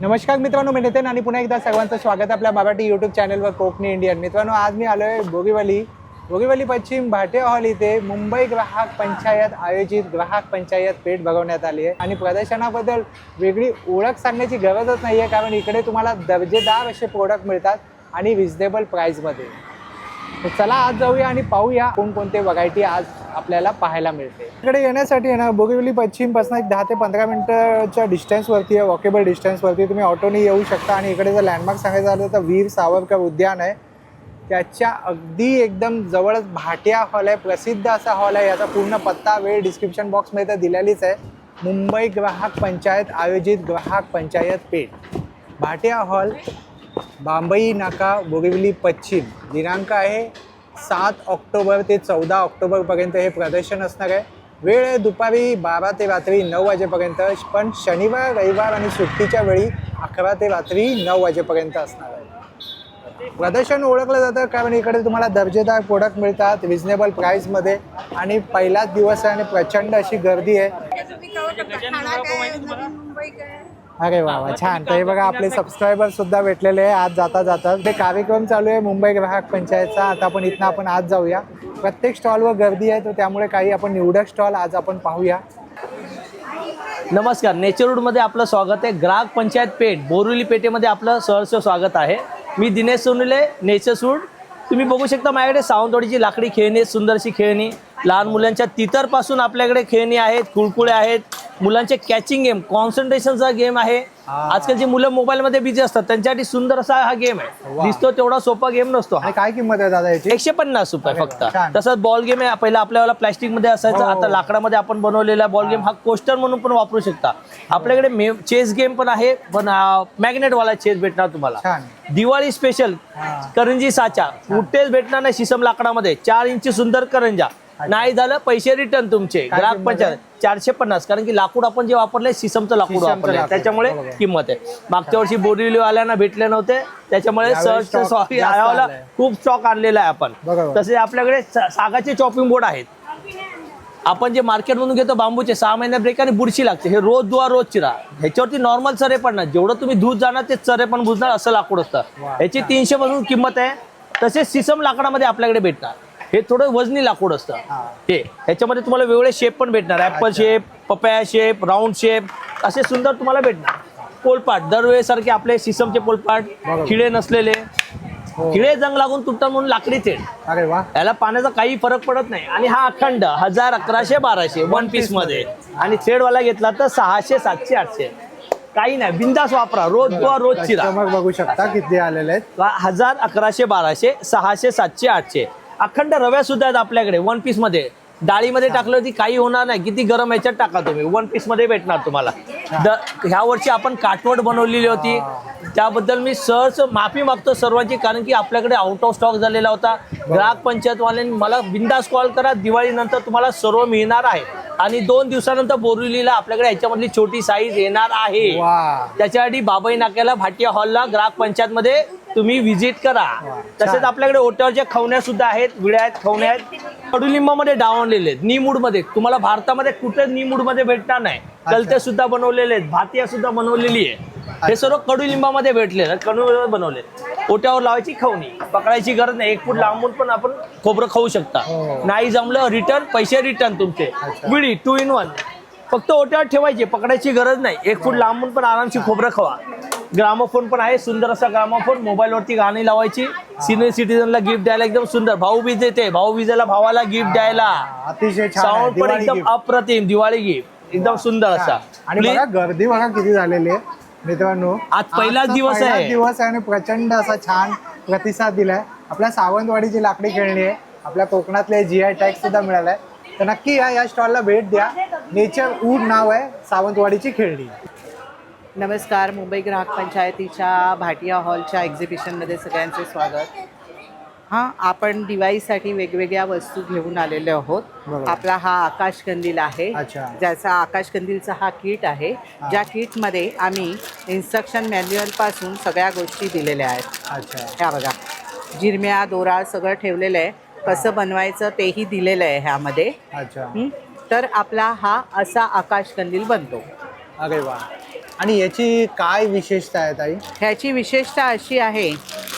नमस्कार मित्रांनो मी नितेन आणि पुन्हा एकदा सर्वांचं स्वागत आहे आपल्या मराठी यूट्यूब चॅनलवर कोकणी इंडियन मित्रांनो आज मी आलो आहे बोगीवली बोगीवली पश्चिम भाटे हॉल इथे मुंबई ग्राहक पंचायत आयोजित ग्राहक पंचायत पेठ भगवण्यात आली आहे. आणि प्रदर्शनाबद्दल वेगळी ओळख सांगण्याची गरजच नाही आहे कारण इकडे तुम्हाला दर्जेदार असे प्रोडक्ट मिळतात आणि रिजनेबल प्राईजमध्ये तर चला आज जाऊया आणि पाहूया कोणकोणते व्हरायटी आज आपल्याला पाहायला मिळते. इकडे येण्यासाठी आहे ना बोगिवली पश्चिमपासून एक दहा ते पंधरा मिनिटाच्या डिस्टन्सवरती आहे वॉकेबल डिस्टन्सवरती तुम्ही ऑटोने येऊ शकता आणि इकडे जर लँडमार्क सांगायचं झालं तर वीर सावरकर उद्यान आहे. त्याच्या अगदी एकदम जवळच भाटिया हॉल आहे प्रसिद्ध असा हॉल आहे. याचा पूर्ण पत्ता वेळ डिस्क्रिप्शन बॉक्समध्ये तर दिलेलीच आहे. मुंबई ग्राहक पंचायत आयोजित ग्राहक पंचायत पेठ. भाटिया हॉल बांबई नाका बोरिवली पश्चिम. दिनांक आहे सात ऑक्टोबर ते चौदा ऑक्टोबरपर्यंत हे प्रदर्शन असणार आहे. वेळ आहे दुपारी बारा ते रात्री नऊ वाजेपर्यंत पण शनिवार रविवार आणि सुट्टीच्या वेळी अकरा ते रात्री नऊ वाजेपर्यंत असणार आहे. प्रदर्शन ओळखलं जातं कारण इकडे तुम्हाला दर्जेदार प्रोडक्ट मिळतात रिझनेबल प्राईसमध्ये आणि पहिलाच दिवस आहे आणि प्रचंड अशी गर्दी आहे. अरे वा वा छान. हे बघा आपले सबस्क्रायबर सुद्धा भेटलेले आहे. आज जाता जातात ते कार्यक्रम चालू आहे मुंबई ग्राहक पंचायतचा. आता आपण इथनं आपण आज जाऊया. प्रत्येक स्टॉलवर गर्दी आहे तर त्यामुळे काही आपण निवडक स्टॉल आज आपण पाहूया. नमस्कार. नेचरवूडमध्ये आपलं स्वागत आहे. ग्राहक पंचायत पेठ बोरुली पेठेमध्ये आपलं सहर्ष स्वागत आहे. मी दिनेश सोनुले नेचरसूड तुम्ही बघू शकता माझ्याकडे सावंतवाडीची लाकडी खेळणी सुंदरशी खेळणी लहान मुलांच्या तितरपासून आपल्याकडे खेळणी आहेत कुळकुळे आहेत. मुलांचे कॅचिंग गेम कॉन्सन्ट्रेशनचा गेम आहे. हा. आजकालची मुलं मोबाईलमध्ये बिझी असतात त्यांच्यासाठी सुंदर असा हा गेम आहे. दिसतो तेवढा सोपा गेम नसतो आणि काय किंमत आहे दादा याची? एकशे पन्नास रुपये फक्त. छान. तसंच बॉल गेम आहे. पहिला आपल्याला प्लॅस्टिकमध्ये असायचं हो. आता लाकडामध्ये आपण बनवलेला बॉल गेम हा. कोस्टर म्हणून पण वापरू शकता. आपल्याकडे चेस गेम पण आहे पण मॅग्नेट वाला चेस भेटणार तुम्हाला. छान. दिवाळी स्पेशल हा. करंजी साचा. कुठेच भेटणार नाही शिसम लाकडामध्ये. चार इंची सुंदर करंजा. नाही झालं पैसे रिटर्न तुमचे. ग्राहक पंचायत चारशे पन्नास. कारण की लाकूड आपण जे वापरलंय शिसमचं लाकूड लाकूड, त्याच्यामुळे. किंमत आहे. मागच्या वर्षी बोरिवली वाल्यांना भेटले नव्हते. त्याच्यामुळे सहज सॉरी. खूप स्टॉक आणलेला आहे आपण. तसे आपल्याकडे सागाचे चॉपिंग बोर्ड आहेत. आपण जे मार्केटमधून घेतो बांबूचे सहा महिन्या ब्रेक आणि बुरशी लागते. हे रोज धुवा रोज चिरा. ह्याच्यावरती नॉर्मल चरे पडणार जेवढं तुम्ही दूध जाणार ते चरे पण बुजणार असं लाकूड असतं. ह्याची तीनशे पासून किंमत आहे. तसेच सिसम लाकडामध्ये आपल्याकडे भेटणार हे थोडं वजनी लाकूड असतं. हा. हे ह्याच्यामध्ये तुम्हाला वेगळे शेप पण भेटणार. Apple shape papaya shape round shape असे सुंदर तुम्हाला भेटणार. पोलपाट दरवेळेसारखे आपले सिसमचे पोलपाट. खिळे नसलेले. हो. खिळे जंग लागून तुटतात म्हणून लाकडी थेट अरे वा. याला पाण्याचा काही फरक पडत नाही. आणि हा अखंड हजार अकराशे बाराशे वन पीसमध्ये. आणि थ्रेडवाला घेतला तर सहाशे सातशे आठशे. काही नाही बिंदास वापरा. रोज किंवा रोज चिरा. बघू शकता किती आलेले आहेत. हजार अकराशे बाराशे सहाशे सातशे आठशे. अखंड रव्या सुद्धा आहेत आपल्याकडे वन पीसमध्ये. डाळीमध्ये टाकलं ती काही होणार नाही. किती गरम याच्यात टाका तुम्ही. वन पीसमध्ये भेटणार तुम्हाला. द ह्या वर्षी आपण काटवड बनवलेली होती. त्याबद्दल मी सहज माफी मागतो सर्वांची कारण की आपल्याकडे आउट ऑफ स्टॉक झालेला होता. ग्राहक पंचायतवाल्यांनी मला बिंदास कॉल करा. दिवाळीनंतर तुम्हाला सर्व मिळणार आहे. आणि दोन दिवसानंतर बोरिवलीला आपल्याकडे ह्याच्यामधली छोटी साईज येणार आहे. त्याच्यासाठी बाबाई नाक्याला भाटिया हॉलला ग्राहक पंचायत मध्ये तुम्ही व्हिजिट करा. तसेच. आपल्याकडे ओट्यावरच्या खवण्या सुद्धा आहेत विड्या आहेत खवण्या आहेत. कडुलिंबामध्ये डावणलेले आहेत निमूडमध्ये तुम्हाला भारतामध्ये कुठे निमूडमध्ये भेटणार नाही. कलते सुद्धा बनवलेले आहेत भातिया सुद्धा बनवलेली आहे. हे सर्व कडुलिंबामध्ये भेटले कडुलिंबामध्ये बनवले ओट्यावर लावायची खवणी. पकडायची गरज नाही. एक फूट लांबून पण आपण खोबरं खाऊ शकता. हो. नाही जमलं रिटर्न पैसे रिटर्न तुमचे. विडी टू इन वन फक्त ओट्यावर ठेवायचे पकडायची गरज नाही. एक फूट लांबून पण आरामशी खोबरं खावा. ग्रामोफोन पण आहे सुंदर असा ग्रामोफोन. मोबाईलवरती गाणी लावायची. सिनियर सिटीजनला गिफ्ट द्यायला एकदम सुंदर. भाऊ बीज येते. भाऊ बीजेला भावाला गिफ्ट द्यायला. अतिशय. साऊंड पण एकदम. अप्रतिम. दिवाळी गिफ्ट एकदम सुंदर असा. आणि गर्दी बघा किती झालेली आहे. मित्रांनो आज पहिलाच दिवस आहे. दिवस आहे आणि प्रचंड असा छान प्रतिसाद दिलाय. आपल्या सावंतवाडीची लाकडी खेळणी आहे. आपल्या कोकणातले जी आय टॅग सुद्धा मिळालाय. तर नक्की या या स्टॉलला भेट द्या. नेचर वूड नाव आहे सावंतवाडीची खेळणी. नमस्कार मुंबई ग्राहक पंचायतीच्या भाटिया हॉलच्या एक्झिबिशनमध्ये सगळ्यांचे स्वागत. हां आपण दिवाळीसाठी वेगवेगळ्या वस्तू घेऊन आलेले आहोत. आपला हा आकाश कंदील आहे. ज्याचा आकाश कंदीलचा हा किट आहे. ज्या किटमध्ये आम्ही इन्स्ट्रक्शन मॅन्युअलपासून सगळ्या गोष्टी दिलेल्या आहेत. ह्या बघा. जिरम्या दोरा सगळं ठेवलेलं आहे. कसं बनवायचं तेही दिलेलं आहे ह्यामध्ये? तर आपला हा असा आकाश कंदील बनतो. अरे वा. आणि याची काय विशेषता आहे ताई? ह्याची विशेषता अशी आहे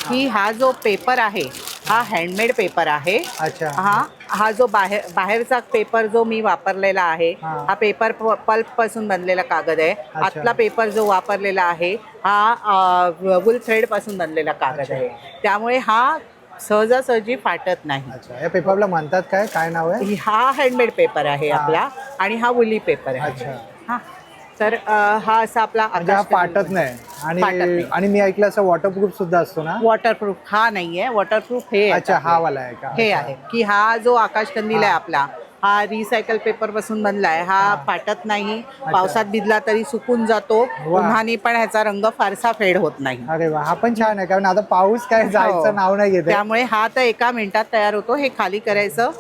की हा जो पेपर आहे हा हँडमेड पेपर आहे. अच्छा. हा हा जो बाहेर बाहेरचा पेपर जो मी वापरलेला आहे हा. पेपर पल्पपासून बनलेला कागद आहे. आतला पेपर जो वापरलेला आहे हा वुल थ्रेडपासून बनलेला कागद. आहे. त्यामुळे हा सहजासहजी फाटत नाही. या पेपरला म्हणतात काय? काय नाव आहे? हा हँडमेड पेपर आहे. आपला आणि हा वुली पेपर आहे. अच्छा. हा. तर हा असा आपला म्हणजे फाटत नाही. आणि. आणि मी ऐकलं असं वॉटरप्रूफ सुद्धा असतो ना? वॉटरप्रूफ हा नाहीये. वॉटरप्रूफ हे अच्छा. हा वाला आहे का? हे. आहे. की हा जो आकाश कंदील आहे. आपला हा रिसायकल पेपरपासून बनलाय हा हा. फाटत नाही. पावसात भिजला तरी सुकून जातो. उन्हाने पण ह्याचा रंग फारसा फेड होत नाही. अरे वा हा पण छान आहे. कारण आता पाऊस काय हो. जायचं नाव नाही घेते त्यामुळे हा तर एका मिनिटात तयार होतो. हे खाली करायचं.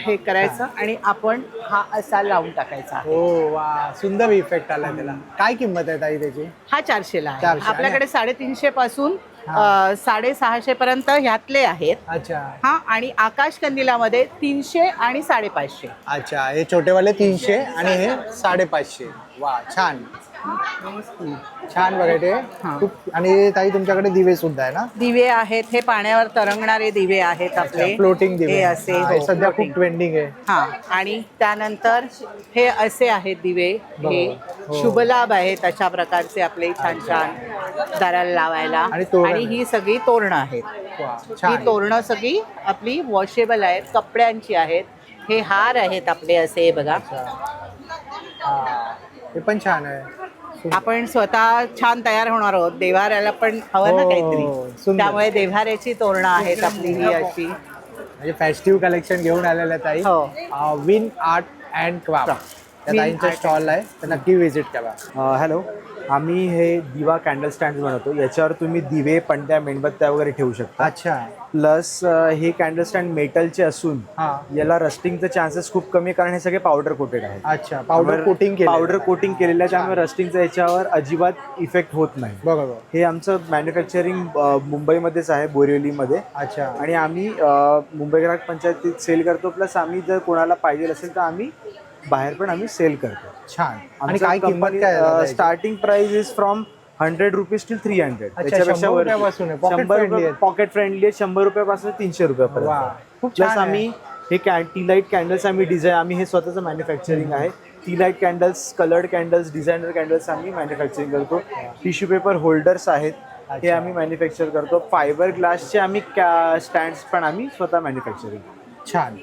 हे करायचं आणि आपण हा असा लावून टाकायचा हो वा. सुंदर इफेक्ट आला त्याला. काय किंमत आहे ताई त्याची? हा चारशेला आहे. चारशे. आपल्याकडे साडेतीनशे पासून हा. साडेसहाशे पर्यंत ह्यातले आहेत. अच्छा. हा आणि आकाश कंदिलामध्ये तीनशे आणि साडेपाचशे. अच्छा हे छोटेवाले तीनशे आणि हे साडेपाचशे. वा छान. छान व्हरायटी. आहे. खूप आणि ताई तुमच्याकडे दिवे सुद्धा आहे ना? दिवे आहेत. हे पाण्यावर तरंगणारे दिवे आहेत आपले. फ्लोटिंग दिवे. हे असे हा, हो, हे सध्या floating. खूप ट्रेंडिंग आहे. हा आणि त्यानंतर हे असे आहेत दिवे. हे बरोबर. हो. शुभलाभ आहेत अशा प्रकारचे आपले छान छान दाराला लावायला. आणि तोरण आणि ही सगळी तोरणं आहेत. वा ही छान तोरणं सगळी आपली वॉशेबल आहेत कपड्यांची आहेत. हे हार आहेत आपले असे बघा. अच्छा. हा हे पण छान आहे. आपण स्वतः छान तयार होणार आहोत. देवाऱ्याला पण हवं ना हो, काहीतरी. सुंदर. त्यामुळे देवाऱ्याची तोरणं आहेत आपली ही अशी. म्हणजे फेस्टिव्ह कलेक्शन घेऊन आलेलं ताई. हो. विन आर्ट अँड क्राफ्ट त्या Win Art. स्टॉल आहे. तर नक्की व्हिजिट करा. हॅलो आम्ही हे दिवा कॅन्डल स्टँड बनवतो. याच्यावर तुम्ही दिवे पणत्या मेणबत्त्या वगैरे ठेवू शकता. अच्छा. प्लस हे कॅन्डल स्टँड मेटलचे असून हा. याला रस्टिंगचे चान्सेस खूप कमी कारण हे सगळे पावडर कोटेड आहे अच्छा पावडर कोटिंग पावडर कोटिंग केलेलं आहे. त्यामुळे रस्टिंगचा याच्यावर अजिबात इफेक्ट होत नाही. बरोबर. हे आमचं मॅन्युफॅक्चरिंग मुंबईमध्येच आहे बोरिवलीमध्ये. अच्छा. आणि आम्ही मुंबई ग्राहक पंचायतीत सेल करतो. प्लस आम्ही जर कोणाला पाहिजे असेल तर आम्ही बाहेर पण आम्ही सेल करतो. छान. आणि काय किंमत काय आहे दादा याची? Starting price is from hundred rupees till three hundred अच्छा, शंभर रुपयापासून आहे. Pocket friendly आहे. पॉकेट फ्रेंडली आहे. शंभर रुपयापासून तीनशे वा, रुपयापर्यंत खूप प्लस आहे. आम्ही हे टी लाइट कॅन्डल्स आम्ही डिझाईन आम्ही हे स्वतःचं मॅन्युफॅक्चरिंग आहे. Tea light candles coloured candles designer candles आम्ही मॅन्युफॅक्चरिंग करतो. टिश्यू पेपर होल्डर्स आहेत. हे अच्छा. आम्ही मॅन्युफॅक्चर करतो. फायबर ग्लासचे आम्ही स्टँड्स पण आम्ही स्वतः मॅन्युफॅक्चरिंग छान.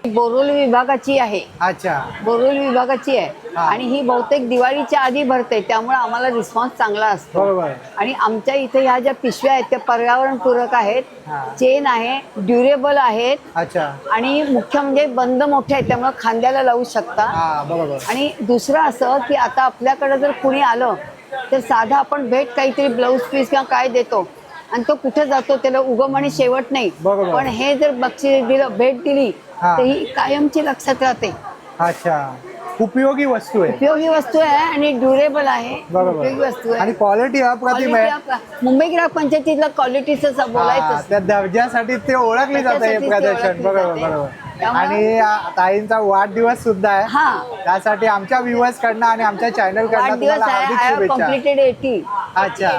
विभागाची आहे. अच्छा. बोरिवली विभागाची आहे. हा. आणि ही बहुतेक दिवाळीच्या आधी भरते त्यामुळे आम्हाला रिस्पॉन्स चांगला असतो. बरोबर. आणि आमच्या इथे ह्या ज्या पिशव्या आहेत त्या पर्यावरणपूरक आहेत. हा. चेन आहे ड्युरेबल आहेत. अच्छा. आणि मुख्य म्हणजे बंद मोठे आहेत त्यामुळे खांद्याला लावू शकता. हा बरोबर. आणि दुसरं असं की आता आपल्याकडे जर कुणी आलं तर साधा आपण भेट काहीतरी ब्लाऊज पीस किंवा काय देतो आणि तो कुठे जातो त्याला उगम आणि शेवट नाही. बरोबर. पण हे जर बक्षीस दिलं भेट दिली. तर ही कायमची लक्षात राहते. अच्छा. उपयोगी वस्तू आहे. उपयोगी वस्तू आहे आणि ड्युरेबल आहे. बरोबर. उपयोगी वस्तू आहे. आणि क्वालिटी अप्रतिम आहे मुंबई ग्राहक पंचायतीतला क्वालिटीचं बोलायचं त्या दर्जासाठी ते ओळखले जातं हे प्रदर्शन. बरोबर. बरोबर. आणि ताईंचा वाढदिवस सुद्धा आहे. हा. त्यासाठी आमच्या व्ह्युअर्स कडनं आणि आमच्या चॅनल कडनं कम्प्लिटेड एटी अच्छा.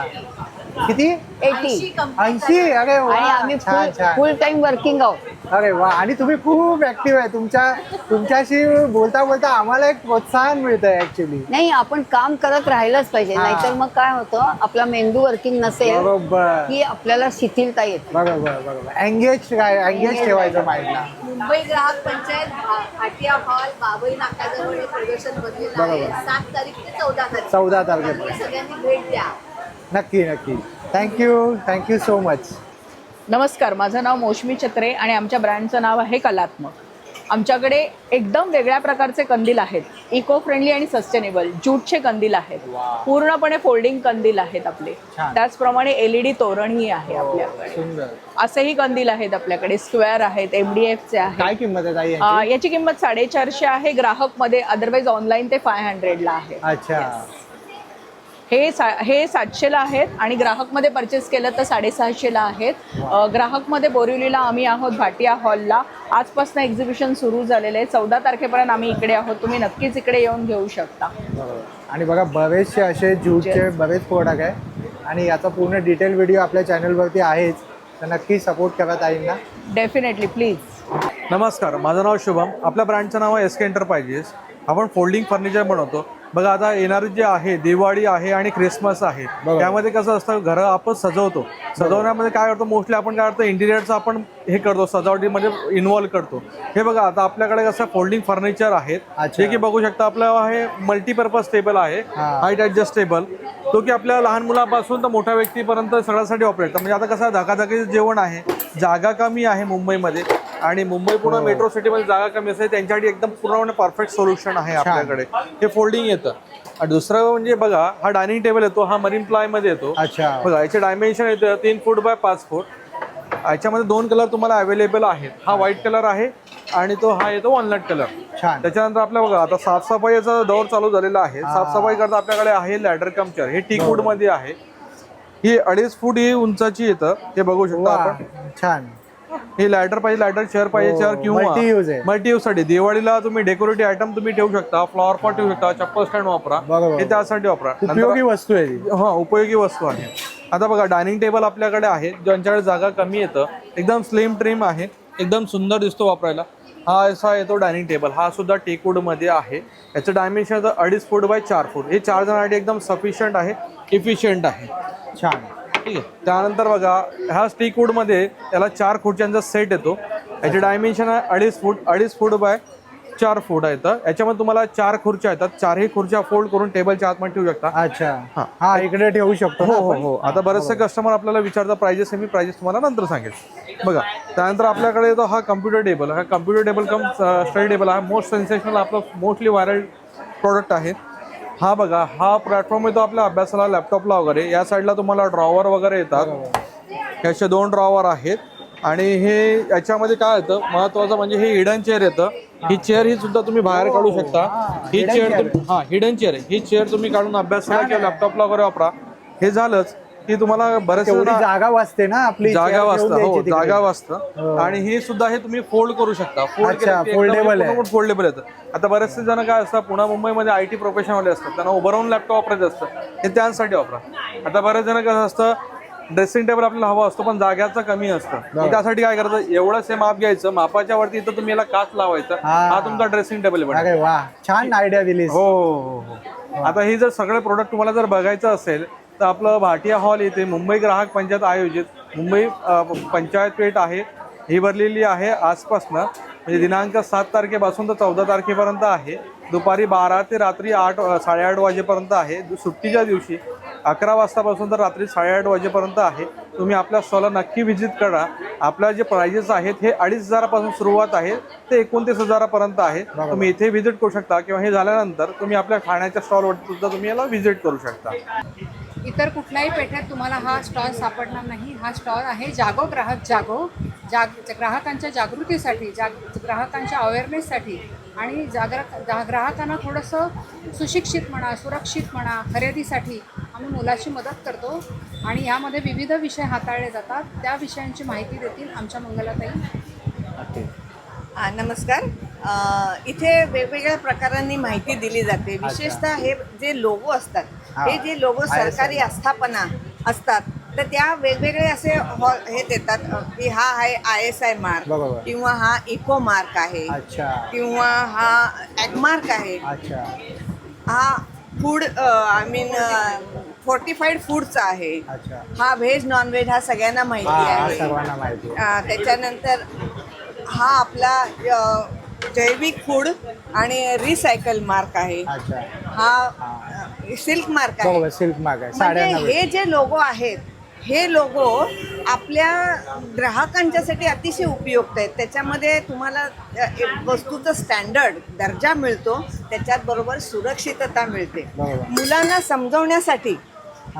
किती? एटी ऐंशी अरे आम्ही फुल टाइम वर्किंग आहोत. अरे वा आणि तुम्ही खूप ऍक्टिव्ह आहे. तुमच्या तुमच्याशी बोलता बोलता आम्हाला एक प्रोत्साहन मिळतंय ऍक्च्युली नाही आपण काम करत राहिलंच पाहिजे. हा. नाहीतर मग काय होतं आपला मेंदू वर्किंग नसेल बरोबर. की आपल्याला शिथिलता येते. बरोबर बरोबर. एंगेज काय एंगेज ठेवायचं माइंडला मुंबई ग्राहक पंचायत भा- भाटिया हॉल बाबई नाक्याजवळ हे प्रदर्शन भरलेलं आहे. बरोबर. सात तारीख ते चौदा तारीख. चौदा तारखेपर्यंत त्यामुळे सगळ्यांनी भेट द्या. नक्की नक्की. थँक्यू थँक्यू सो मच नमस्कार माझं नाव मौसमी चत्रे आणि आमच्या ब्रँडचं नाव आहे कलात्मक. आमच्याकडे एकदम वेगळ्या प्रकारचे कंदील आहेत. इको फ्रेंडली आणि सस्टेनेबल ज्यूटचे कंदील आहेत. पूर्णपणे फोल्डिंग कंदील आहेत आपले. त्याचप्रमाणे एलईडी तोरणही आहे आपल्याकडे. सुंदर. असेही कंदील आहेत आपल्याकडे. स्क्वेअर आहेत एमडीएफचे आहेत. काय किंमत आहे ताई अं, यांची? याची किंमत साडेचारशे आहे. ग्राहकमध्ये अदरवाईज ऑनलाईन ते फाय हंड्रेडला आहे. अच्छा. हे सा हे सातशेला आहेत आणि ग्राहकमध्ये परचेस केलं तर साडेसहाशेला आहेत. ग्राहकमध्ये बोरिवलीला आम्ही आहोत भाटिया हॉलला आजपासून एक्झिबिशन सुरू झालेलं आहे. चौदा तारखेपर्यंत आम्ही इकडे आहोत. तुम्ही नक्कीच इकडे येऊन घेऊ शकता. आणि बघा बरेचसे असे ज्यूटचे बरेच प्रोडक्ट आहे. आणि याचा पूर्ण डिटेल व्हिडिओ आपल्या चॅनलवरती आहेच. तर नक्की सपोर्ट करा ताईंना. डेफिनेटली प्लीज नमस्कार माझं नाव शुभम. आपल्या ब्रँडचं नाव आहे एस के एंटरप्राइजेस आपण फोल्डिंग फर्निचर बनवतो. बघा आता येणारी जे आहे दिवाळी आहे आणि क्रिसमस आहे त्यामध्ये कसं असतं घरं आपण सजवतो. सजवण्यामध्ये काय करतो मोस्टली आपण काय करतो इंटिरियरचं आपण हे करतो सजावटीमध्ये इन्व्हॉल्व करतो. हे बघा आता आपल्याकडे कसं फोल्डिंग फर्निचर आहेत. जे की बघू शकता आपलं हे मल्टीपर्पज टेबल आहे हा. हाईट ॲडजस्टेबल तो की आपल्या लहान मुलापासून तर मोठ्या व्यक्तीपर्यंत सगळ्यासाठी ऑपरेट म्हणजे आता कसं धकाधकीचं जेवण आहे जागा कमी आहे मुंबईमध्ये. आणि मुंबई पुणे मेट्रो सिटीमध्ये जागा कमी असते त्यांच्यासाठी एकदम पूर्णपणे परफेक्ट सोल्युशन आहे आपल्याकडे. हे फोल्डिंग येतं. आणि दुसरं म्हणजे बघा हा डायनिंग टेबल येतो हा मरीन प्लायमध्ये येतो. अच्छा. बघा याचे डायमेन्शन येतं तीन फूट बाय पाच फूट याच्यामध्ये दोन कलर तुम्हाला अवेलेबल आहेत. हा व्हाईट कलर आहे आणि तो हा येतो वॉलनट कलर त्याच्यानंतर आपल्या बघा आता साफसफाईचा दौर चालू झालेला आहे. साफसफाई करता आपल्याकडे आहे लॅडर कमचर हे टी वूडमध्ये आहे. ही अडीच फूट ही उंचाची येतं. ते बघू शकता आपण. छान. हे लॅडर पाहिजे लॅडर चेअर पाहिजे हो, चेअर किंवा multi-use आहे. मल्टी यूजसाठी दिवाळीला तुम्ही डेकोरेटिव्ह आयटम तुम्ही ठेवू शकता फ्लॉवर पॉट ठेवू शकता चप्पल स्टँड वापरा बरोबर. हे त्यासाठी वापरा. नंतर- उपयोगी वस्तू आहे ती. हा उपयोगी वस्तू आहे. आता बघा डायनिंग टेबल आपल्याकडे आहे ज्यांच्याकडे जागा कमी येतं एकदम स्लिम ट्रिम आहे एकदम सुंदर दिसतो वापरायला. हा असा येतो डायनिंग टेबल हा सुद्धा टेकवूडमध्ये आहे. याचं डायमेन्शन अडीच फूट बाय चार फूट हे चार जणांसाठी एकदम सफिशियंट आहे इफिशियंट आहे. छान. ठीक आहे त्यानंतर बघा ह्या स्टिकमध्ये याला चार खुर्च्यांचा सेट येतो. याचे डायमेन्शन आहे अडीच फूट अडीच फूट बाय चार फूट येतं याच्यामध्ये तुम्हाला चार खुर्च्या येतात. चारही खुर्च्या फोल्ड करून टेबलच्या आतमध्ये ठेवू शकता. अच्छा. हा. हा इकडे ठेवू शकतो हो हो? हो. आता बरेचसे कस्टमर आपल्याला विचारतात प्राइजेस मी प्राइजेस तुम्हाला नंतर सांगेल. बघा त्यानंतर आपल्याकडे येतो हा कम्प्युटर टेबल हा computer table cum study table हा मोस्ट सेन्सेशनल आपलं मोस्टली व्हायरल प्रॉडक्ट आहे. हा बघा हा प्लॅटफॉर्म येतो आपल्या अभ्यासाला लॅपटॉपला वगैरे. या साईडला तुम्हाला ड्रॉवर वगैरे येतात. याचे दोन ड्रॉवर आहेत. आणि हे याच्यामध्ये काय येतं महत्वाचं म्हणजे हे हिडन चेअर येतं. ही चेअर ही सुद्धा तुम्ही बाहेर काढू शकता. ही चेअर. हा हिडन चेअर आहे. ही चेअर तुम्ही काढून अभ्यासाला किंवा लॅपटॉपला वगैरे वापरा. हे झालंच. की तुम्हाला तेवढी जण- जागा वाचते ना आपली जागा वाचतं हो. जागा वाचतं. आणि हे सुद्धा हे तुम्ही फोल्ड करू शकता. अच्छा, foldable आहे. फोल्ड फोल्डेबल येतं. आता बरेचसे जण काय असतात पुन्हा मुंबईमध्ये आय टी प्रोफेशनवाले असतात. त्यांना उभं राहून लॅपटॉप वापरायचं असतं. हे त्यांसाठी वापरा. आता बरेच जण कसं असतं ड्रेसिंग टेबल आपल्याला हवा असतो पण जाग्याचं कमी असतं. त्यासाठी काय करायचं एवढंच हे माप घ्यायचं मापाच्या वरती इथं तुम्ही याला काच लावायचा हा. हा तुमचा ड्रेसिंग टेबल छान आयडिया दिलीस. हो हो हो आता ही जर सगळे प्रोडक्ट तुम्हाला जर बघायचं असेल तर आपलं भाटिया हॉल येथे मुंबई ग्राहक पंचायत आयोजित. मुंबई पंचायत पेठ आहे. ही भरलेली आहे आजपासनं. म्हणजे दिनांक सात तारखेपासून तर चौदा तारखेपर्यंत आहे. दुपारी बारा ते रात्री आठ साडेआठ वाजेपर्यंत आहे. सुट्टीच्या दिवशी अकरा वाजतापासून तर रात्री साडेआठ वाजेपर्यंत आहे. तुम्ही आपल्या स्टॉलला नक्की व्हिजिट करा. आपल्या जे प्राइजेस आहेत हे अडीच हजारापासून सुरुवात आहे. ते एकोणतीस हजारापर्यंत आहे. तुम्ही इथे व्हिजिट करू शकता किंवा हे झाल्यानंतर तुम्ही आपल्या खाण्याच्या स्टॉलवरती सुद्धा तुम्ही याला व्हिजिट करू शकता. इतर कुठल्याही पेठेत तुम्हाला हा स्टॉल सापडणार नाही. हा स्टॉल आहे जागो ग्राहक जागो. जाग ग्राहकांच्या जागृतीसाठी जाग ग्राहकांच्या अवेअरनेससाठी आणि जागरक जा ग्राहकांना थोडंसं सुशिक्षित म्हणा सुरक्षित म्हणा खरेदीसाठी आम्ही मुलाची मदत करतो आणि यामध्ये विविध विषय हाताळले जातात. त्या विषयांची माहिती देतील आमच्या मंगलाताई. हा, नमस्कार. इथे वेगवेगळ्या प्रकारांनी माहिती दिली जाते. विशेषतः हे जे लोगो असतात हा. जे लोगो सरकारी आस्थापना असतात तर त्या वेगवेगळे असे हॉ- देतात की हा आहे आय एस आय मार्क. किंवा हा इको मार्क आहे किंवा हा ॲगमार्क आहे. हा फूड आय मीन फोर्टिफाईड फूडचा आहे. हा व्हेज नॉन व्हेज हा सगळ्यांना माहिती आहे. त्याच्यानंतर हा आपला जैविक फूड आणि रिसायकल मार्क आहे. हा. सिल्क मार्क आहे. बरोबर सिल्क मार्क आहे. म्हणजे साड्यांना हे जे लोगो आहेत हे लोगो आपल्या ग्राहकांच्यासाठी अतिशय उपयुक्त आहेत. त्याच्यामध्ये तुम्हाला अ, एक वस्तूचं स्टँडर्ड दर्जा मिळतो. त्याच्यात बरोबर सुरक्षितता मिळते. बरोबर. मुलांना समजवण्यासाठी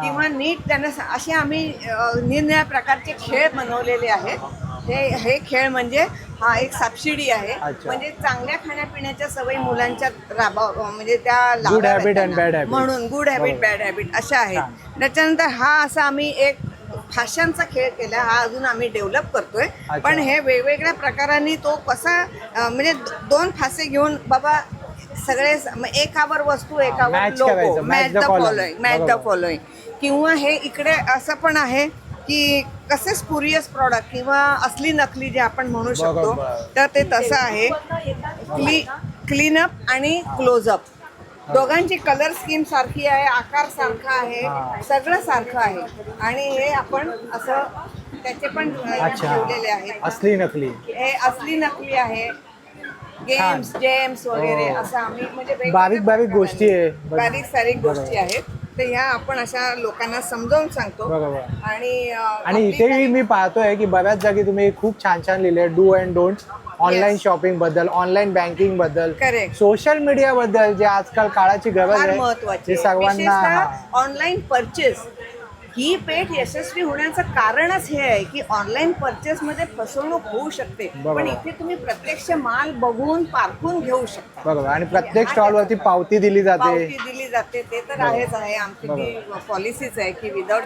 किंवा नीट त्यांना स- असे आम्ही अ, निरनिराळ्या प्रकारचे खेळ बनवलेले आहेत. हे हे खेळ म्हणजे हा एक सबसिडी आहे. म्हणजे चांगल्या खाण्यापिण्याच्या सवयी मुलांच्या राबा म्हणजे त्या. म्हणून गुड हॅबिट. बॅड हॅबिट अशा. आहेत त्याच्यानंतर हा असा आम्ही एक फाशांचा खेळ केला हा अजून आम्ही डेव्हलप करतोय. पण हे वेगवेगळ्या प्रकारांनी तो कसा म्हणजे दोन फासे घेऊन बाबा सगळे एकावर वस्तू एकावर match match the. Following match the. Following किंवा हे इकडे असं पण आहे की कसे स्पुरियस प्रॉडक्ट किंवा असली नकली जे आपण म्हणू शकतो. तर ते तसं आहे. क्ली क्लीनअप आणि क्लोजअप दोघांची कलर स्कीम सारखी आहे आकार सारखा. आहे सगळं सारखं आहे. आणि हे आपण असं त्याचे पण ठेवलेले आहेत. असली नकली. हे असली नकली आहे. गेम्स जेम्स वगैरे हो. असं आम्ही म्हणजे बारीक बारीक गोष्टी आहे. बारीक सारीक. गोष्टी आहेत. तर ह्या आपण अशा लोकांना समजावून सांगतो बरोबर. आणि अ, आणि आपली इथेही मी पाहतोय की बऱ्याच जागी तुम्ही खूप छान छान लिहिले डू अँड डोंट ऑनलाईन. शॉपिंगबद्दल ऑनलाईन बँकिंगबद्दल Correct. सोशल मीडिया बद्दल जे आजकाल काळाची गरज फार आहे महत्वाची ते सर्वांना हा. ऑनलाईन परचेस ही पेठ यशस्वी होण्याचं कारणच हे आहे की ऑनलाईन परचेस मध्ये फसवणूक होऊ शकते. पण इथे तुम्ही प्रत्यक्ष माल बघून पारखून घेऊ शकता. बरोबर. आणि प्रत्येक स्टॉलवरती पावती दिली जाते. पावती दिली जाते. ते तर आहेच आहे. आमची ती पॉलिसीच आहे की विदाऊट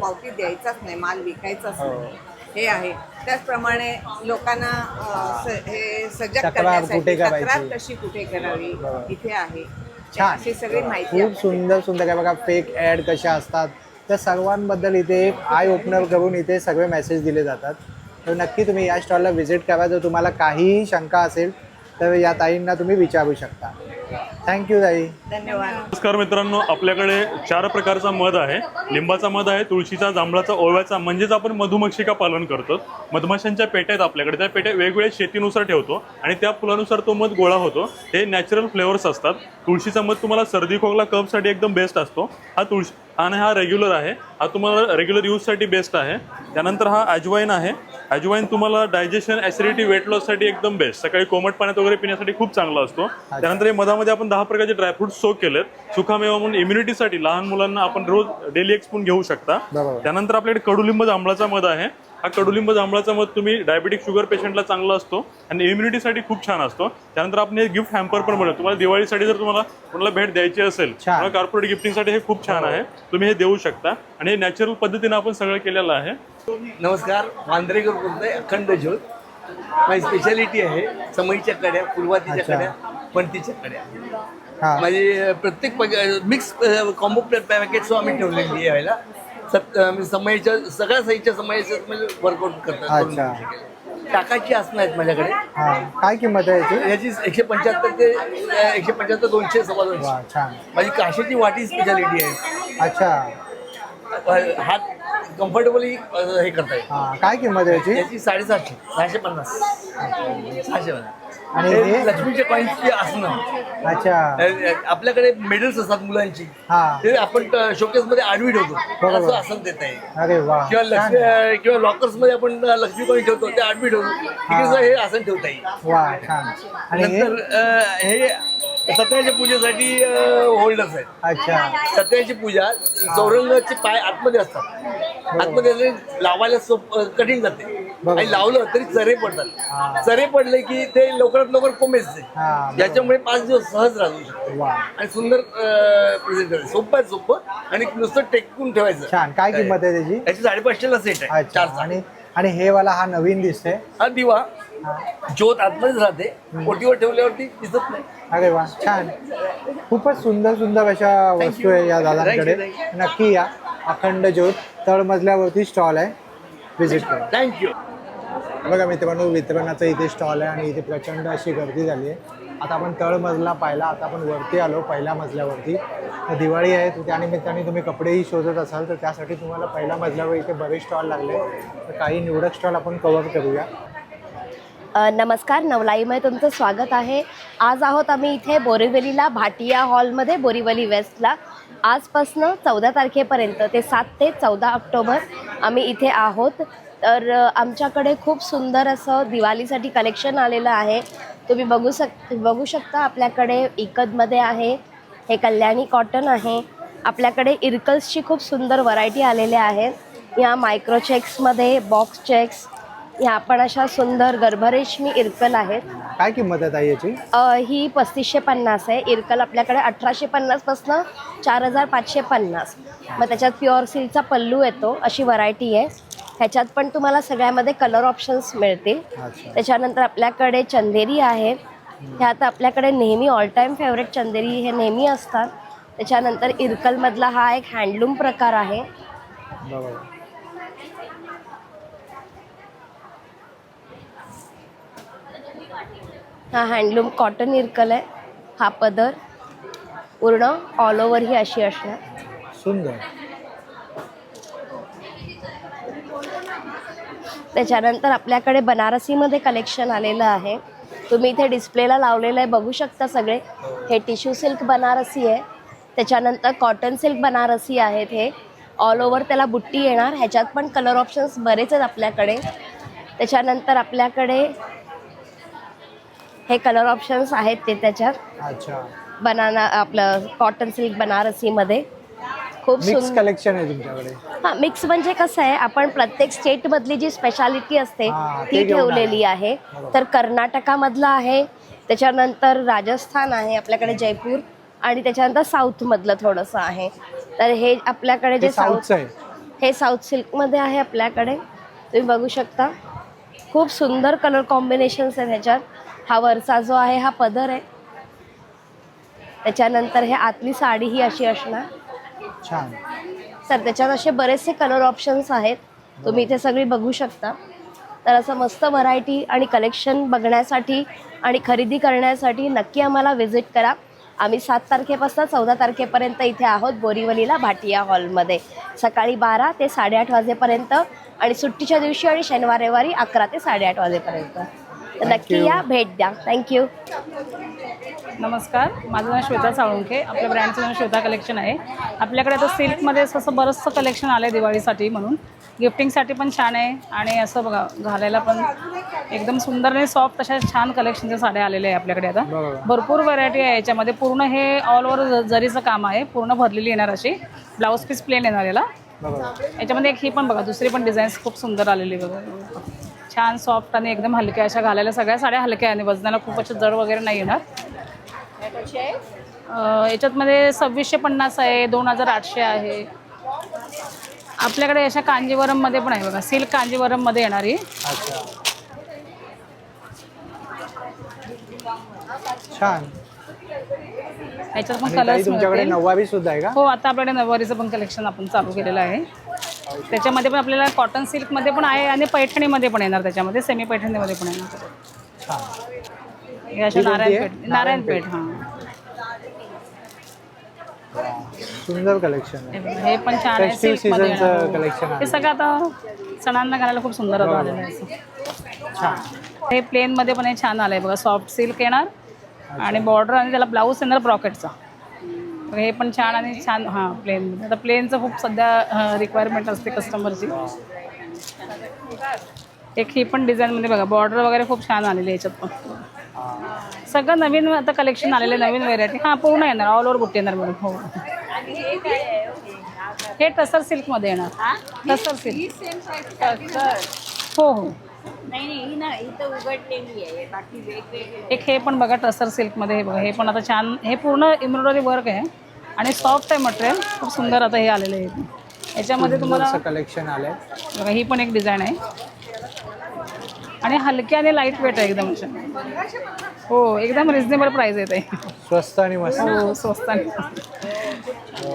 पावती द्यायचाच नाही माल विकायचाच हो. नाही. हे आहे. त्याचप्रमाणे लोकांना हे सजग करण्यासाठी? तक्रार कशी कुठे करावी. इथे आहे. अशी सगळी माहिती खूप. सुंदर सुंदर. काय बघा फेक ऍड कशा असतात? त्या सर्वांबद्दल इथे एक आय ओपनर करून इथे सगळे मेसेज दिले जातात. तर नक्की तुम्ही या स्टॉलला व्हिजिट करा. जर तुम्हाला काहीही शंका असेल तर या ताईंना तुम्ही विचारू शकता. थँक्यू ताई. धन्यवाद. नमस्कार मित्रांनो आपल्याकडे चार प्रकारचा मध आहे. लिंबाचा मध आहे तुळशीचा जांभळाचा ओव्याचा म्हणजेच आपण मधुमक्षिका पालन करतो. मधमाशांच्या पेट्या आहेत आपल्याकडे. त्या पेट्या वेगवेगळ्या शेतीनुसार ठेवतो आणि त्या फुलानुसार तो मध गोळा होतो. हे नॅचरल फ्लेवर्स असतात. तुळशीचा मध तुम्हाला सर्दी खोकला कफसाठी एकदम बेस्ट असतो. हा तुळशी आणि हा रेग्युलर आहे. हा तुम्हाला रेग्युलर यूजसाठी बेस्ट आहे. त्यानंतर हा अजवाईन आहे. अजवाईन तुम्हाला डायजेशन ॲसिडिटी वेट लॉससाठी एकदम बेस्ट सकाळी कोमट पाण्यात वगैरे पिण्यासाठी खूप चांगला असतो. त्यानंतर हे मधामध्ये आपण दहा प्रकारचे ड्रायफ्रूट सोक केलेत. सुखामेवा म्हणून इम्युनिटीसाठी लहान मुलांना आपण रोज डेली एक स्पून घेऊ शकता. त्यानंतर आपल्याकडे कडुलिंब जांभळाचा मध आहे. हा कडुलिंब जांभळाचा मध तुम्ही डायबेटिक शुगर पेशंटला चांगला असतो आणि इम्युनिटीसाठी खूप छान असतो. त्यानंतर आपण हे गिफ्ट हॅम्पर पण मिळेल तुम्हाला दिवाळीसाठी जर तुम्हाला कोणाला भेट द्यायची असेल. किंवा कॉर्पोरेट गिफ्टिंगसाठी हे खूप छान आहे. तुम्ही हे देऊ शकता. आणि हे नॅचरल पद्धतीने आपण सगळं केलेलं आहे. नमस्कार वांद्रेकर बोलतोय अखंड ज्योत. माझी स्पेशालिटी आहे समईच्या कड्या फुलवातीच्या अच्छा. कड्या पणतीच्या कड्या. हा. माझी प्रत्येक मिक्स कॉम्बो पॅकेट आम्ही ठेवलेली आहे यावेळेला सत म्हणजे समईच्या सगळ्या साईजच्या म्हणजे वर्कआउट करतात. अच्छा. टाकाची आसनं आहेत माझ्याकडे. हा. काय किंमत आहे याची? याची एकशे पंच्याहत्तर ते अं, एकशे पंच्याहत्तर दोनशे सव्वा दोनशे. छान. माझी काशीची वाटी स्पेशालिटी आहे. अच्छा. अं, हात कम्फर्टेबली हे करता येईल हा काय किंमत आहे याची? याची साडेसातशे सहाशे पन्नास. सहाशे पन्नास. आणि हे हे? लक्ष्मीचे कॉईन्सचे असणं अच्छा. आपल्याकडे मेडल्स असतात मुलांची. हा. ते आपण शोकेस मध्ये आडवी ठेवतो. असं आसन देत आहे. अरे वा. किंवा छान. लक्ष्मी किंवा लॉकर्समध्ये आपण लक्ष्मी कॉईन ठेवतो ते आडवी ठेवतो. तिकडे सुद्धा हे आसन ठेवता येईल. वा छान. आणि हे? नंतर अ, हे सत्याच्या पूजेसाठी होल्डर्स आहेत. अच्छा. सत्याची पूजा चौरंगाचे पाय आतमध्ये असतात. आतमध्ये असले लावायला सोप कठीण जाते. आणि लावलं तरी चरे पडतात. चरे पडले की ते लवकरात लवकर कोमेजते हा बरोबर. याच्यामुळे पाच दिवस सहज राहू शकतो. वा. आणि सुंदर प्रेझेंट करायचं. सोपं आहे सोपं. आणि नुसतं टेकून ठेवायचं. छान. काय किंमत आहे त्याची? याची साडेपाचशेला सेट आहे. चार आणि आणि हे वाला हा नवीन दिसतोय? हा दिवा. ज्योत आतमध्येच राहते. ओटीवर ठेवल्यावरती दिसत नाही. अरे वा. छान. खूपच सुंदर सुंदर अशा वस्तू आहे या दादांकडे. नक्की या. अखंड ज्योत. तळमजल्यावरती स्टॉल आहे. व्हिजिट करा. थँक्यू बघा मित्रांनो वितरणाचं इथे स्टॉल आहे आणि इथे प्रचंड अशी गर्दी झाली आहे. आता आपण तळमजला पाहिला आता आपण वरती आलो पहिल्या मजल्यावरती. तर दिवाळी आहे तर त्यानिमित्ताने तुम्ही कपडेही शोधत असाल तर त्यासाठी तुम्हाला पहिल्या मजल्यावर इथे बरेच स्टॉल लागले तर काही निवडक स्टॉल आपण कव्हर करूया. नमस्कार नवलाईमध्ये तुमचं स्वागत आहे. आज आहोत आम्ही इथे बोरिवलीला भाटिया हॉलमध्ये बोरिवली वेस्टला आजपासनं चौदा तारखेपर्यंत ते सात ते चौदा ऑक्टोबर आम्ही इथे आहोत. तर आमच्याकडे खूप सुंदर असं दिवाळीसाठी कलेक्शन आलेलं आहे. तुम्ही बघू शक बघू शकता आपल्याकडे इकदमध्ये आहे हे कल्याणी कॉटन आहे. आपल्याकडे इरकल्सची खूप सुंदर व्हरायटी आलेल्या आहेत. या मायक्रो चेक्समध्ये बॉक्स चेक्स ह्या पण अशा सुंदर गर्भरेशमी इरकल आहेत. काय किंमत आहे ताई याची? अ, ही पस्तीसशे पन्नास आहे. इरकल आपल्याकडे अठराशे पन्नासपासनं चार हजार पाचशे पन्नास. मग त्याच्यात प्युअर सिल्कचा पल्लू येतो अशी व्हरायटी आहे. ह्याच्यात पण तुम्हाला सगळ्यामध्ये कलर ऑप्शन्स मिळतील. अच्छा. त्याच्यानंतर आपल्याकडे चंदेरी आहेत ह्या आता आपल्याकडे नेहमी ऑल टाईम फेवरेट चंदेरी हे नेहमी असतात. त्याच्यानंतर इरकलमधला हा एक हँडलूम प्रकार आहे. बरोबर. हा हँडलूम कॉटन इरकल आहे. हा पदर. पूर्ण ऑल ओव्हर ही अशी असणार. सुंदर. त्याच्यानंतर आपल्याकडे बनारसीमध्ये कलेक्शन आलेलं आहे. तुम्ही इथे डिस्प्लेला लावलेलं आहे. बघू शकता सगळे. हे टिश्यू सिल्क बनारसी आहे. त्याच्यानंतर कॉटन सिल्क बनारसी आहेत हे. ऑल ओव्हर त्याला बुट्टी येणार. ह्याच्यात पण कलर ऑप्शन्स बरेच आहेत आपल्याकडे. त्याच्यानंतर आपल्याकडे हे कलर ऑप्शन्स आहेत ते त्याच्यात. अच्छा. बनाना आपलं कॉटन सिल्क बनारसीमध्ये. खूप मिक्स सुंदर. कलेक्शन आहे तुमच्याकडे. हा मिक्स म्हणजे कसं आहे आपण प्रत्येक स्टेटमधली जी स्पेशालिटी असते हा, ते ती घेऊन ठेवलेली. आहे. तर कर्नाटकामधलं आहे त्याच्यानंतर राजस्थान आहे आपल्याकडे जयपूर आणि त्याच्यानंतर साऊथमधलं थोडंसं आहे. तर हे आपल्याकडे जे साऊथ साऊथचं आहे. हे साऊथ सिल्कमध्ये आहे आपल्याकडे. तुम्ही बघू शकता. खूप सुंदर कलर कॉम्बिनेशन्स आहेत ह्याच्यात. हा वरचा जो आहे हा पदर आहे. त्याच्यानंतर हे आतली साडी ही अशी असणार. छान. तर त्याच्यात असे बरेचसे कलर ऑप्शन्स आहेत. तुम्ही इथे सगळी बघू शकता. तर असं मस्त व्हरायटी आणि कलेक्शन बघण्यासाठी आणि खरेदी करण्यासाठी नक्की आम्हाला व्हिजिट करा. आम्ही सात तारखेपासून चौदा तारखेपर्यंत इथे आहोत बोरीवलीला भाटिया हॉलमध्ये. सकाळी बारा ते साडेआठ वाजेपर्यंत आणि सुट्टीच्या दिवशी आणि शनिवार रविवारी अकरा ते साडेआठ वाजेपर्यंत. तर नक्की या भेट द्या. थँक्यू नमस्कार माझं नाव श्वेता साळुंखे. आपल्या ब्रँडचं नाव श्वेता कलेक्शन आहे. आपल्याकडे आता सिल्कमध्ये असं बरंचसं कलेक्शन आलं आहे दिवाळीसाठी म्हणून. गिफ्टिंगसाठी पण छान आहे. आणि असं बघा घालायला पण एकदम सुंदर आणि सॉफ्ट अशा छान कलेक्शनच्या साड्या आलेल्या आहे आपल्याकडे आता. भरपूर व्हरायटी आहे याच्यामध्ये. पूर्ण हे ऑल ओव्हर जरीचं काम आहे. पूर्ण भरलेली येणार अशी. ब्लाऊज पीस प्लेन येणार याला. याच्यामध्ये एक ही पण बघा दुसरी पण डिझाईन्स खूप सुंदर आलेली बघा. छान सॉफ्ट आणि एकदम हलक्या अशा घालायला सगळ्या साड्या हलक्या आणि वजनाला खूप अशा जड वगैरे नाही येणार. याच्यातमध्ये सव्वीसशे पन्नास आहे दोन हजार आठशे आहे. आपल्याकडे अशा कांजीवरममध्ये पण आहे बघा सिल्क कांजीवरममध्ये येणारी. छान. याच्यात पण तुमच्याकडे नऊवारी सुद्धा आहे का? हो आता आपल्याकडे नऊवारीचं पण कलेक्शन आपण चालू केलेलं आहे. त्याच्यामध्ये पण आपल्याला कॉटन सिल्कमध्ये पण आहे आणि पैठणीमध्ये पण येणार त्याच्यामध्ये सेमी पैठणीमध्ये पण येणार. हे. अशा? नारायणपेठ नारायणपेठ. हां. सुंदर कलेक्शन आहे. हे पण छान आहे सिल्कमध्ये. हे सगळं आता सणांना घालायला खूप सुंदर आलेलं आहे हे. प्लेनमध्ये पण हे छान आलंय बघा सॉफ्ट सिल्क येणार आणि बॉर्डर आणि त्याला ब्लाऊज येणार ब्रॉकेटचा तर हे पण छान आणि छान हां प्लेनमध्ये आता प्लेनचं खूप सध्या रिक्वायरमेंट असते कस्टमरची एक ही पण डिझाईनमध्ये बघा बॉर्डर वगैरे खूप छान आलेली आहे याच्यात पण. सगळं नवीन आता कलेक्शन आलेलं आहे नवीन व्हेरायटी हां पूर्ण येणार ऑल ओव्हर बुट्टी येणार मॅडम हो. हे टसर सिल्कमध्ये येणार. टसर सिल्क हो हो. एक हे पण बघा टसर सिल्कमध्ये हे बघा हे पण आता छान हे पूर्ण एम्ब्रॉयडरी वर्क आहे आणि सॉफ्ट आहे मटेरियल खूप सुंदर आता हे आलेलं आहे. याच्यामध्ये तुम्हाला कलेक्शन आलंय. बघा ही पण एक डिझाईन आहे. आणि हलकी आणि लाइट वेट आहे एकदम. हो एकदम रिझनेबल प्राइस आहे ते. स्वस्त आणि मस्त. हो स्वस्त आणि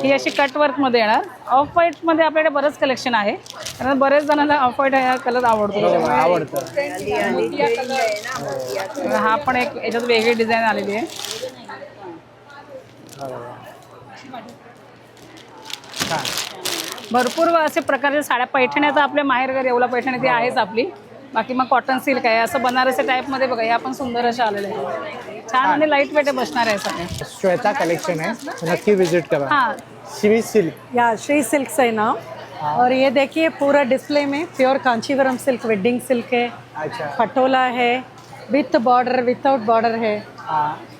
ही अशी कट वर्कमध्ये येणार. ऑफ व्हाईटमध्ये आपल्याकडे बरंच कलेक्शन आहे. कारण बरेच जणांना ऑफ व्हाईट हा कलर आवडतो. बरोबर, आवडतं. हा पण एक याच्यात वेगळी डिझाईन आलेली आहे. छान. भरपूर असे प्रकारच्या साड्या पैठण्या तर आपल्या माहेरघर येवला पैठणी ती आहेच आपली. बाकी मग कॉटन सिल्क आहे. असं बनारसी टाईपमध्ये बघा या पण सुंदर अशा आलेल्या आहेत. छान आणि लाइट वेट बसणार आहे सगळ्या श्वेता कलेक्शन है नक्की विजिट करा. हाँ. श्री सिल्क या श्री सिल्क से नाम और ये देखिए पूरा डिस्प्ले में pure Kanchivaram silk wedding silk है अच्छा. पटोला है विथ बॉर्डर विथआउट बॉर्डर है।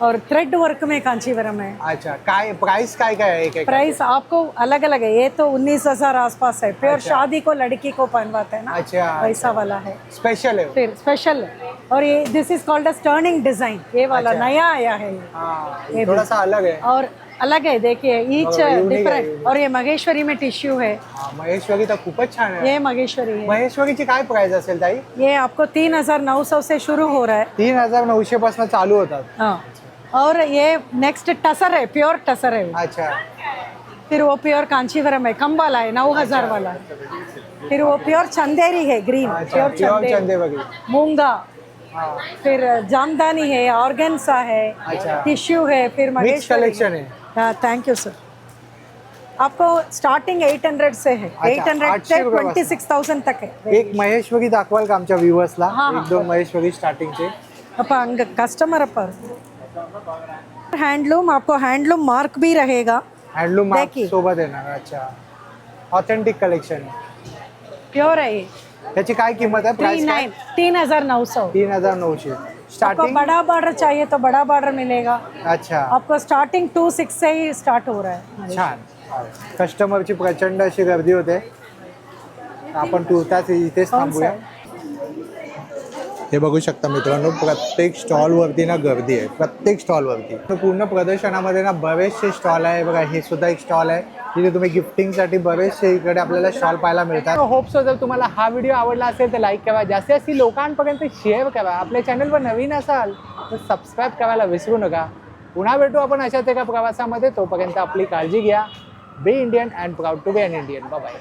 और थ्रेड वर्क में कांचीवरम है। अच्छा काय प्राइस काय का है एक एक प्राइस आपको अलग अलग है। ये तो उन्नीस हज़ार आस पास है प्योर शादी को लड़की को पहनवाते हैं ना। अच्छा, वैसा अच्छा। वाला है। स्पेशल है फिर स्पेशल है। और ये this is called turning design ये वाला अच्छा। नया आया है। ये। ये थोड़ा सा अलग है। और अलग है देखिए ईच बरोबर, unique डिफरेंट. और ये मगेश्वरी में टिश्यू है। हा, महेश्वरी तर खूपच छान आहे ये मगेश्वरी है। महेश्वरीची काय प्राइस असेल ताई? ये आपको तीन हजार नौ सौ से शुरू हो रहा है। तीन हजार नऊशे पासून चालू होतात। हाँ। और ये नेक्स्ट टसर है प्योर टसर है वो। अच्छा। फिर वो प्योर कांचीवरम है कम वाला है नौ हजार वाला। फिर वो प्योर चंदेरी है ग्रीन अच्छा प्योर प्योर चंदेरी। चंदेवरी मूंगा। हा। फिर जामदानी है ऑर्गेन्सा है अच्छा। टिश्यू है फिर मिक्स मगेश्वरी कलेक्शन आहे हाँ। थैंक यू सर आपको स्टार्टिंग 800 से है. अच्छा, 800 800 से रुपये 26000 तक है. एक महेश्वरी दाखवाल का आमच्या व्ह्युअर्सला. एक दोन महेश्वरी स्टार्टिंगचे अब अंग कस्टमर पर हैंडलूम आपको हैंडलूम मार्क भी रहेगा. Handloom mark. सोबत येणार अच्छा. ऑथेंटिक कलेक्शन प्योर है ये. त्याची काय किंमत आहे? थ्री प्राइस नाइन तीन हजार नौ सौ तीन हजार नऊशे. आपको स्टार्टिंग बड़ा बॉर्डर चाहिए तो बड़ा बॉर्डर मिलेगा. अच्छा. आपको स्टार्टिंग टू सिक्स से ही स्टार्ट हो रहा है. छान. कस्टमरची प्रचंड अशी गर्दी होते. आपण तुर्तास इथेच थांबूया. हे बघू शकता मित्रांनो प्रत्येक स्टॉलवरती ना गर्दी आहे. प्रत्येक स्टॉलवरती. तर पूर्ण प्रदर्शनामध्ये ना बरेचसे स्टॉल आहे. बघा हे सुद्धा एक स्टॉल आहे. तिथे तुम्ही गिफ्टिंगसाठी बरेचसे इकडे आपल्याला स्टॉल पाहायला मिळतात. होप सो जर तुम्हाला हा व्हिडिओ आवडला असेल तर लाईक करा. जास्तीत जास्त लोकांपर्यंत शेअर करा. आपल्या चॅनलवर नवीन असाल तर सबस्क्राईब करायला विसरू नका. पुन्हा भेटू आपण अशाच एका प्रवासामध्ये. तोपर्यंत आपली काळजी घ्या. Be Indian and proud to be an Indian bye